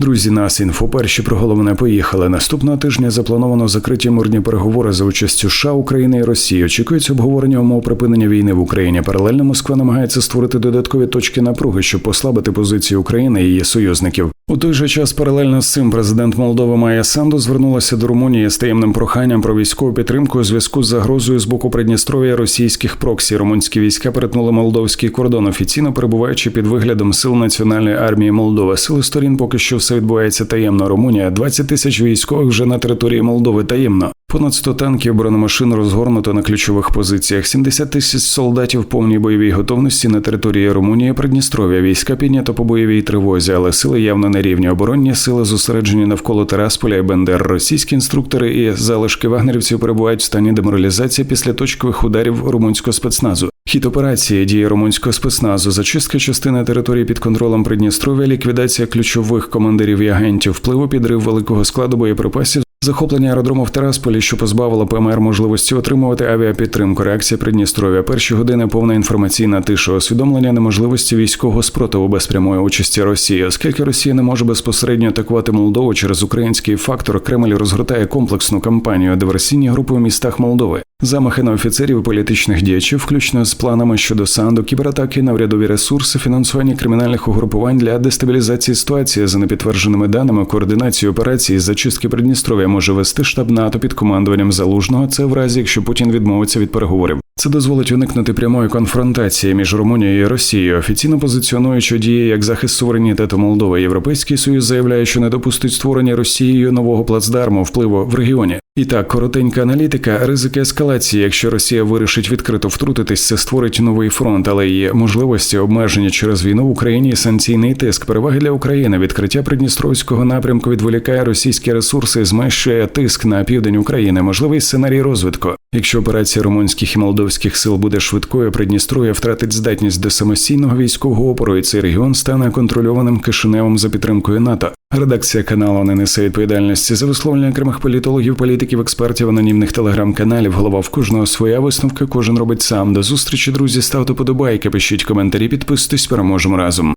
Друзі, нас інфоперші про головне поїхали. Наступного тижня заплановано закриті мирні переговори за участю США, України і Росії. Очікується обговорення умов припинення війни в Україні. Паралельно Москва намагається створити додаткові точки напруги, щоб послабити позиції України і її союзників. У той же час, паралельно з цим, президент Молдови Майя Санду звернулася до Румунії з таємним проханням про військову підтримку у зв'язку з загрозою з боку Придністров'я російських проксі. Румунські війська перетнули молдовський кордон, офіційно перебуваючи під виглядом сил Національної армії Молдови. Сили сторін поки що все відбувається таємно. Румунія 20 тисяч військових вже на території Молдови таємно. Понад 100 танків бронемашин розгорнуто на ключових позиціях. 70 тисяч солдатів в повній бойовій готовності на території Румунії, Придністров'я. Війська піднято по бойовій тривозі, але сили явно не рівні. Оборонні сили зосереджені навколо Терасполя і Бендер. Російські інструктори і залишки вагнерівців перебувають в стані деморалізації після точкових ударів румунського спецназу. Хід операції дії румунського спецназу, зачистка частини території під контролем Придністров'я, ліквідація ключових командирів і агентів, впливу підрив великого складу боєприпасів. Захоплення аеродрому в Тарасполі, що позбавило ПМР можливості отримувати авіапідтримку. Реакція Придністров'я. Перші години повна інформаційна тиша, усвідомлення неможливості військового спротиву без прямої участі Росії, оскільки Росія не може безпосередньо атакувати Молдову через український фактор. Кремль розгортає комплексну кампанію диверсійні групи у містах Молдови. Замахи на офіцерів і політичних діячів, включно з планами щодо санду, кібератаки на урядові ресурси, фінансування кримінальних угрупувань для дестабілізації ситуації за непідтвердженими даними, координацію операції з зачистки Придністров'я може вести штаб НАТО під командуванням залужного. Це в разі, якщо Путін відмовиться від переговорів. Це дозволить уникнути прямої конфронтації між Румунією і Росією, офіційно позиціонуючи дії як захист суверенітету Молдови. Європейський союз заявляє, що не допустить створення Росією нового плацдарму впливу в регіоні. І так, коротенька аналітика, ризики ескалації. Якщо Росія вирішить відкрито втрутитись, це створить новий фронт, але її можливості обмеження через війну в Україні, і санкційний тиск, переваги для України, відкриття Придністровського напрямку відволікає російські ресурси, зменшує тиск на південь України. Можливий сценарій розвитку. Якщо операція румунських і молдовських сил буде швидкою, Придністров'я втратить здатність до самостійного військового опору, і цей регіон стане контрольованим Кишиневом за підтримкою НАТО. Редакція каналу не несе відповідальності за висловлення окремих політологів, політиків, експертів, анонімних телеграм-каналів. Голова в кожного своя висновка, кожен робить сам. До зустрічі, друзі. Ставте подобайки, пишіть коментарі, підписуйтесь, переможемо разом.